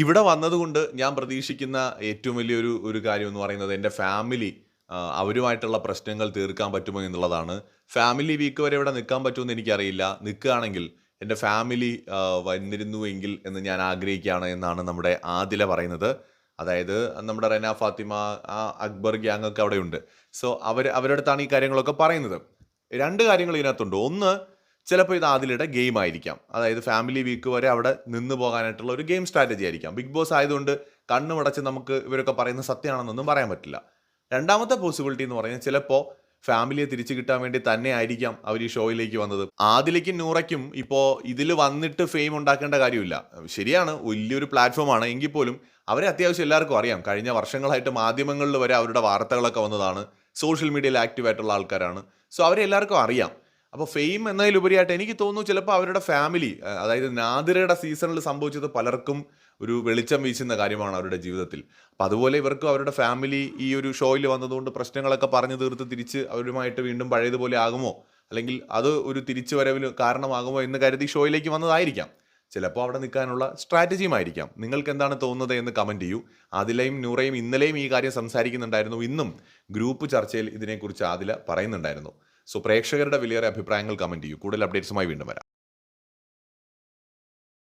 ഇവിടെ വന്നതുകൊണ്ട് ഞാൻ പ്രതീക്ഷിക്കുന്ന ഏറ്റവും വലിയൊരു ഒരു കാര്യം എന്ന് പറയുന്നത് എന്റെ ഫാമിലി അവരുമായിട്ടുള്ള പ്രശ്നങ്ങൾ തീർക്കാൻ പറ്റുമോ എന്നുള്ളതാണ്. ഫാമിലി വീക്ക് വരെ ഇവിടെ നിൽക്കാൻ പറ്റുമെന്ന് എനിക്കറിയില്ല. നിൽക്കുകയാണെങ്കിൽ എന്റെ ഫാമിലി വന്നിരുന്നുവെങ്കിൽ എന്ന് ഞാൻ ആഗ്രഹിക്കുകയാണ് എന്നാണ് നമ്മുടെ ആദില പറയുന്നത്. അതായത് നമ്മുടെ റെന ഫാത്തിമ ആ അക്ബർ ഗ്യാങ് ഒക്കെ അവിടെയുണ്ട്. സോ അവർ അവരുടെ അടുത്താണ് ഈ കാര്യങ്ങളൊക്കെ പറയുന്നത്. രണ്ട് കാര്യങ്ങൾ ഇതിനകത്തുണ്ട്. ഒന്ന് ചിലപ്പോൾ ഇത് ആദിലയുടെ ഗെയിം ആയിരിക്കാം. അതായത് ഫാമിലി വീക്ക് വരെ അവിടെ നിന്ന് പോകാനായിട്ടുള്ള ഒരു ഗെയിം സ്ട്രാറ്റജി ആയിരിക്കാം. ബിഗ് ബോസ് ആയതുകൊണ്ട് കണ്ണു കണ്ണുമടച്ച് നമുക്ക് ഇവരൊക്കെ പറയുന്ന സത്യമാണെന്നൊന്നും പറയാൻ പറ്റില്ല. രണ്ടാമത്തെ പോസിബിലിറ്റി എന്ന് പറയുന്നത് ചിലപ്പോൾ ഫാമിലിയെ തിരിച്ചു കിട്ടാൻ വേണ്ടി തന്നെ ആയിരിക്കാം അവർ ഈ ഷോയിലേക്ക് വന്നത്. ആദിലേക്കും നൂറയ്ക്കും ഇപ്പോൾ ഇതിൽ വന്നിട്ട് ഫെയിം ഉണ്ടാക്കേണ്ട കാര്യമില്ല. ശരിയാണ് വലിയൊരു പ്ലാറ്റ്ഫോമാണ് എങ്കിൽ പോലും അവരെ അത്യാവശ്യം എല്ലാവർക്കും അറിയാം. കഴിഞ്ഞ വർഷങ്ങളായിട്ട് മാധ്യമങ്ങളിൽ വരെ അവരുടെ വാർത്തകളൊക്കെ വന്നതാണ്. സോഷ്യൽ മീഡിയയിൽ ആക്റ്റീവ് ആയിട്ടുള്ള ആൾക്കാരാണ്. സോ അവരെ എല്ലാവർക്കും അറിയാം. അപ്പോൾ ഫെയിം എന്നതിലുപരിയായിട്ട് എനിക്ക് തോന്നുന്നു ചിലപ്പോൾ അവരുടെ ഫാമിലി അതായത് നാദിരയുടെ സീസണിൽ സംഭവിച്ചത് പലർക്കും ഒരു വെളിച്ചം വീശുന്ന കാര്യമാണ് അവരുടെ ജീവിതത്തിൽ. അപ്പം അതുപോലെ ഇവർക്കും അവരുടെ ഫാമിലി ഈ ഒരു ഷോയിൽ വന്നതുകൊണ്ട് പ്രശ്നങ്ങളൊക്കെ പറഞ്ഞു തീർത്ത് തിരിച്ച് അവരുമായിട്ട് വീണ്ടും പഴയതുപോലെ ആകുമോ? അല്ലെങ്കിൽ അത് ഒരു തിരിച്ചു വരവിന് കാരണമാകുമോ എന്ന് കരുതി ഷോയിലേക്ക് വന്നതായിരിക്കാം. ചിലപ്പോൾ അവിടെ നിൽക്കാനുള്ള സ്ട്രാറ്റജിയുമായിരിക്കാം നിങ്ങൾക്ക് എന്താണ് തോന്നുന്നത് എന്ന് കമന്റ് ചെയ്യൂ. ആദിലയും നൂറയും ഇന്നലെയും ഈ കാര്യം സംസാരിക്കുന്നുണ്ടായിരുന്നു. ഇന്നും ഗ്രൂപ്പ് ചർച്ചയിൽ ഇതിനെക്കുറിച്ച് ആദില പറയുന്നുണ്ടായിരുന്നു. സോ പ്രേക്ഷകരുടെ വിലയേറെ അഭിപ്രായങ്ങൾ കമന്റ് ചെയ്യൂ. കൂടുതൽ അപ്ഡേറ്റ്സുമായി വീണ്ടും വരാം.